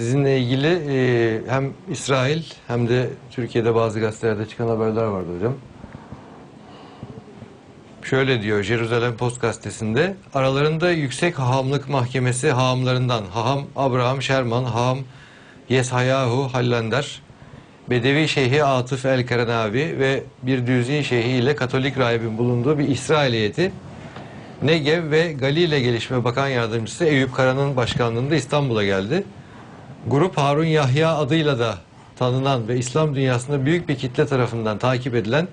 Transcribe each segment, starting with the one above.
Sizinle ilgili e, hem İsrail hem de Türkiye'de bazı gazetelerde çıkan haberler vardı hocam. Şöyle diyor Jerusalem Post gazetesinde aralarında Yüksek Hahamlık Mahkemesi hahamlarından Haham Abraham Sherman, Haham Yeshayahu Hallender, Bedevi Şeyhi Atıf El Karenavi ve bir Düzi Şeyhi ile Katolik rahibin bulunduğu bir İsrail heyeti Negev ve Galile Gelişme Bakan Yardımcısı Eyüp Kara'nın başkanlığında İstanbul'a geldi. Grup Harun Yahya adıyla da tanınan ve İslam dünyasında büyük bir kitle tarafından takip edilen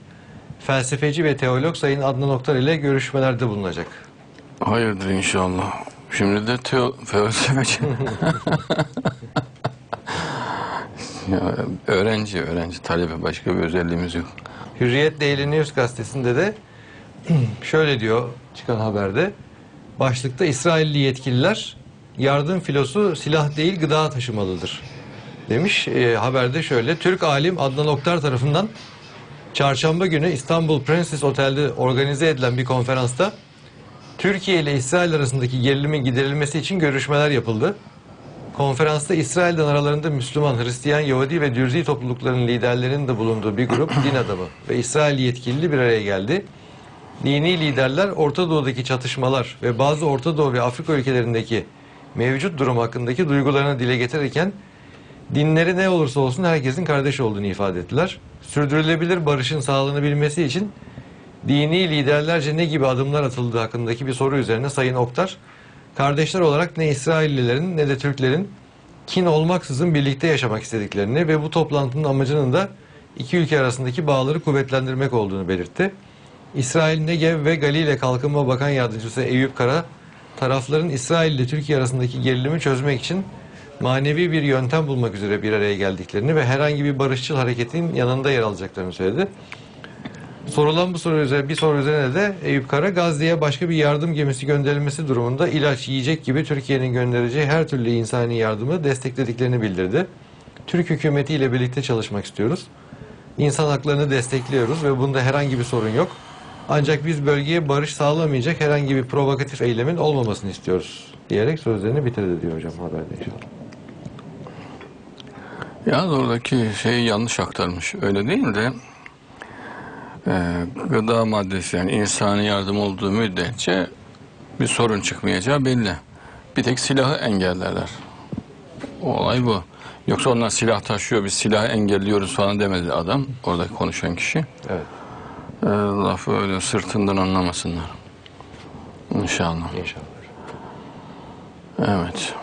felsefeci ve teolog Sayın Adnan Oktar ile görüşmelerde bulunacak. Hayırdır inşallah. Şimdi de teo felsefeci. ya, öğrenci, öğrenci, talebe başka bir özelliğimiz yok. Hürriyet Daily News gazetesinde de şöyle diyor çıkan haberde. Başlıkta İsrailli yetkililer yardım filosu silah değil gıda taşımalıdır. Demiş E, haberde şöyle. Türk alim Adnan Oktar tarafından çarşamba günü İstanbul Princess Otel'de organize edilen bir konferansta Türkiye ile İsrail arasındaki gerilimin giderilmesi için görüşmeler yapıldı. Konferansta İsrail'den aralarında Müslüman, Hristiyan, Yahudi ve Dürzi topluluklarının liderlerinin de bulunduğu bir grup din adamı ve İsrail yetkilili bir araya geldi. Dini liderler Orta Doğu'daki çatışmalar ve bazı Orta Doğu ve Afrika ülkelerindeki mevcut durum hakkındaki duygularını dile getirirken dinleri ne olursa olsun herkesin kardeş olduğunu ifade ettiler. Sürdürülebilir barışın sağlanabilmesi için dini liderlerce ne gibi adımlar atıldığı hakkındaki bir soru üzerine Sayın Oktar, kardeşler olarak ne İsraillilerin ne de Türklerin kin olmaksızın birlikte yaşamak istediklerini ve bu toplantının amacının da iki ülke arasındaki bağları kuvvetlendirmek olduğunu belirtti. İsrail Negev ve Galile Kalkınma Bakan Yardımcısı Eyüp Kara, tarafların İsrail ile Türkiye arasındaki gerilimi çözmek için manevi bir yöntem bulmak üzere bir araya geldiklerini ve herhangi bir barışçıl hareketin yanında yer alacaklarını söyledi. Sorulan bu soru üzerine bir soru üzerine de Eyüp Kara Gazze'ye başka bir yardım gemisi gönderilmesi durumunda ilaç, yiyecek gibi Türkiye'nin göndereceği her türlü insani yardımı desteklediklerini bildirdi. Türk hükümetiyle birlikte çalışmak istiyoruz. İnsan haklarını destekliyoruz ve bunda herhangi bir sorun yok. Ancak biz bölgeye barış sağlamayacak herhangi bir provokatif eylemin olmamasını istiyoruz diyerek sözlerini bitirdi diyor hocam haberde inşallah. Yalnız oradaki şeyi yanlış aktarmış. Öyle değil de e, gıda maddesi yani insani yardım olduğu müddetçe bir sorun çıkmayacağı belli. Bir tek silahı engellerler. Olay bu. Yoksa onlar silah taşıyor, biz silahı engelliyoruz falan demedi adam. Oradaki konuşan kişi. Evet E, lafı öyle sırtından anlamasınlar. İnşallah. inşallah. Evet.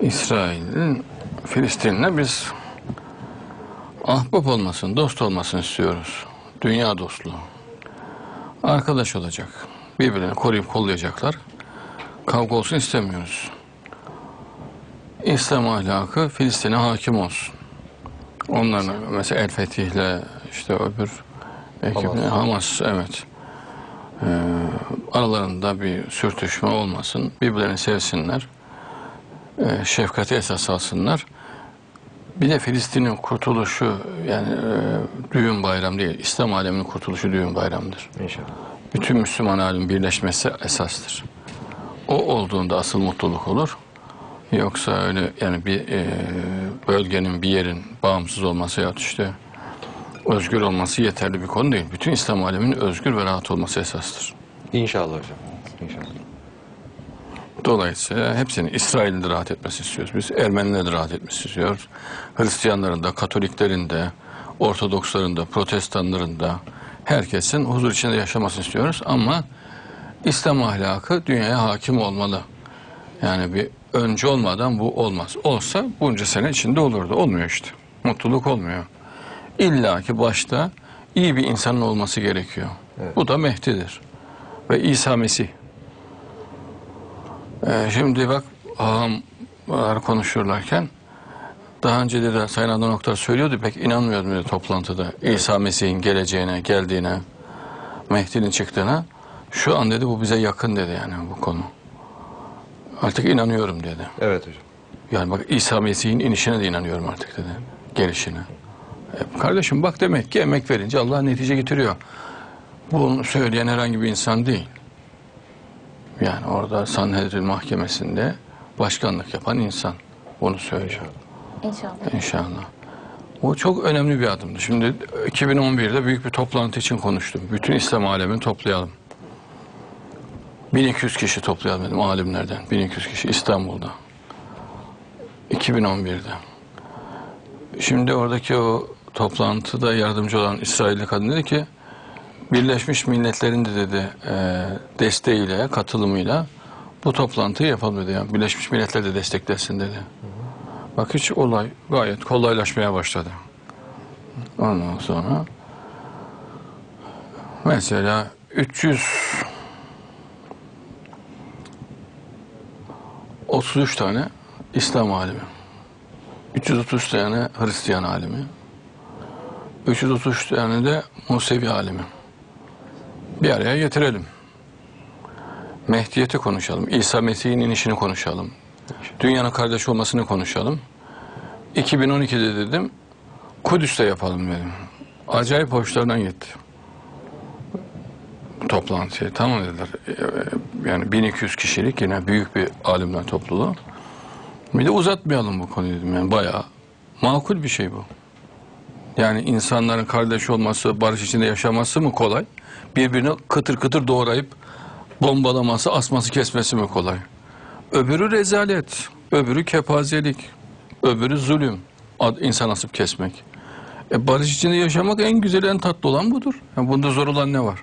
İsrail'in Filistin'le biz ahbap olmasın, dost olmasını istiyoruz. Dünya dostluğu. Arkadaş olacak. Birbirini koruyup kollayacaklar. Kavga olsun istemiyoruz. İslam ahlakı Filistin'e hakim olsun. Onların mesela El Fetih'le işte öbür Hamas. Hamas evet. Ee, aralarında bir sürtüşme olmasın. Birbirlerini sevsinler. Ee, şefkati esas alsınlar. Bir de Filistin'in kurtuluşu yani e, düğün bayram değil. İslam aleminin kurtuluşu düğün bayramdır. İnşallah. Bütün Müslüman alemin birleşmesi esastır. O olduğunda asıl mutluluk olur. Yoksa öyle yani bir e, bölgenin bir yerin bağımsız olması ya işte özgür olması yeterli bir konu değil. Bütün İslam aleminin özgür ve rahat olması esastır. İnşallah hocam. İnşallah. Dolayısıyla hepsinin İsrail'in de rahat etmesi istiyoruz. Biz Ermenilerin de rahat etmesi istiyoruz. Hristiyanların da, Katoliklerin de, Ortodoksların da, Protestanların da herkesin huzur içinde yaşamasını istiyoruz. Ama İslam ahlakı dünyaya hakim olmalı. Yani bir önce olmadan bu olmaz. Olsa bunca sene içinde olurdu. Olmuyor işte. Mutluluk olmuyor. İlla ki başta iyi bir insanın olması gerekiyor. Evet. Bu da Mehdi'dir. Ve İsa Mesih. Ee, şimdi bak ağamlar konuşurlarken daha önce de Sayın Adnan Oktar söylüyordu pek inanmıyordum dedi toplantıda. İsa Mesih'in geleceğine, geldiğine, Mehdi'nin çıktığına. Şu an dedi bu bize yakın dedi yani bu konu. Artık inanıyorum dedi. Evet hocam. Yani bak İsa Mesih'in inişine de inanıyorum artık dedi. Gelişine. Kardeşim bak demek ki emek verince Allah netice getiriyor. Bunu söyleyen herhangi bir insan değil. Yani orada Sanhedrin mahkemesinde başkanlık yapan insan. Onu söyleyeceğim. İnşallah. İnşallah. O çok önemli bir adımdı. Şimdi 2011'de büyük bir toplantı için konuştum. Bütün İslam alemini toplayalım. 1200 kişi toplayalım dedim alimlerden. 1200 kişi İstanbul'da. 2011'de. Şimdi oradaki o toplantıda yardımcı olan İsrailli kadın dedi ki Birleşmiş Milletler'in de dedi e, desteğiyle, katılımıyla bu toplantıyı yapalım dedi. Yani Birleşmiş Milletler de desteklesin dedi. Bak hiç olay gayet kolaylaşmaya başladı. Ondan sonra mesela 300 33 tane İslam alimi. 330 tane Hristiyan alimi. 333 tane de Musevi alimi. Bir araya getirelim. Mehdiyeti konuşalım. İsa Mesih'in inişini konuşalım. Dünyanın kardeş olmasını konuşalım. 2012'de dedim Kudüs'te yapalım dedim. Acayip hoşlarına gitti. Toplantıyı tamam dediler. Ee, Yani 1200 kişilik yine büyük bir alimler topluluğu. Bir de uzatmayalım bu konuyu dedim. Yani bayağı makul bir şey bu. Yani insanların kardeş olması, barış içinde yaşaması mı kolay? Birbirini kıtır kıtır doğrayıp bombalaması, asması, kesmesi mi kolay? Öbürü rezalet, öbürü kepazelik, öbürü zulüm, insan asıp kesmek. E barış içinde yaşamak en güzel, en tatlı olan budur. Yani bunda zor olan ne var?